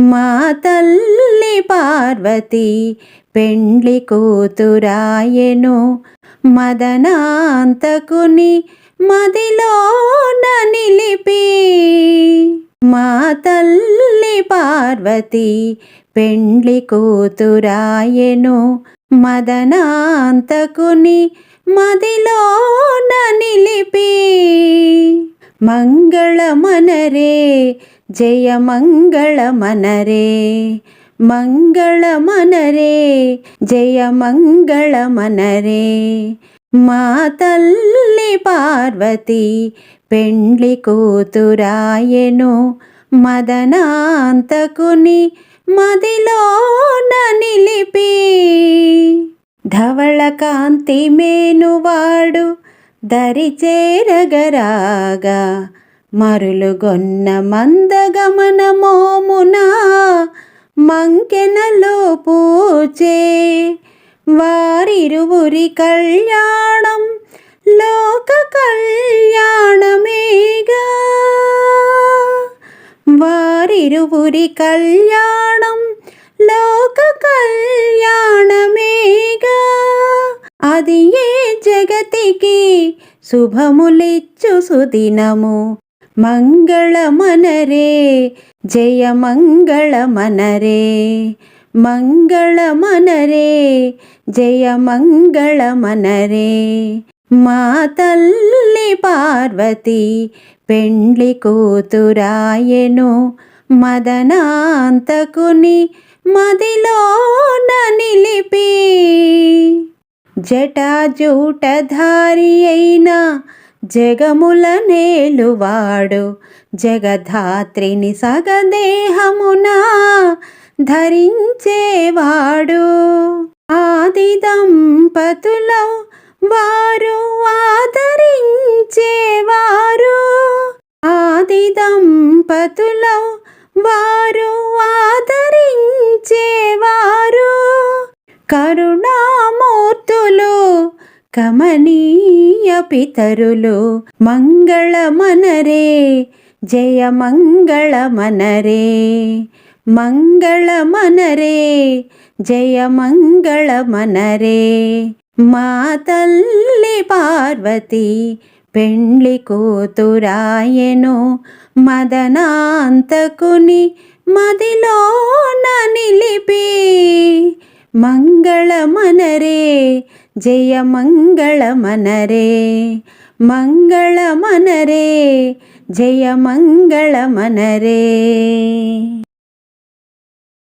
మా తల్లి పార్వతి పెండ్లి కూతురాయెను మదనాంతకుని మదిలోన నిలిపి. మా తల్లి పార్వతి పెండ్లి కూతురాయెను మదనాంతకుని మదిలోన నిలిపి. మంగళమనరే జయ మంగళమనరే మంగళమనరే జయ మంగళమనరే మా తల్లి పార్వతి పెండ్లి కూతురాయెను మదనాంతకుని మదిలోన నిలిపి. ధవళ కాంతి మేనువాడు దరి చేరగరాగా మరులుగొన్న మందగమనమోమున మంకెనలో పూచే. వారిరువురి కళ్యాణం లోక కళ్యాణమేగా. వారిరువురి కళ్యాణం లోక కళ్యాణమేగా. అది ఏ జగతికి శుభములిచ్చు సుదినము? మంగళమనరే జయ మంగళమనరే మంగళమనరే జయ మంగళమనరే. మా తల్లి పార్వతి పెండ్లి కూతురాయెను మదనాంతకుని మదిలోన నిలిపి జటాజూటధారి అయిన జగముల నేలువాడు జగధాత్రిని సగదేహమున ధరించేవాడు. ఆది దంపతులో వారు ఆదరించేవారు. ఆది దంపతులో వారు ఆదరించేవారు. కరుణా కమనీయ పితరులు మంగళమనరే జయ మంగళమనరే మంగళమనరే జయ మంగళమనరే. మా తల్లి పార్వతి పెండ్లి కూతురాయెను మదనాంతకుని మదిలోన నిలిపి మంగళమనరే జయ మంగళమనరే మంగళమనరే జయ మంగళమనరే.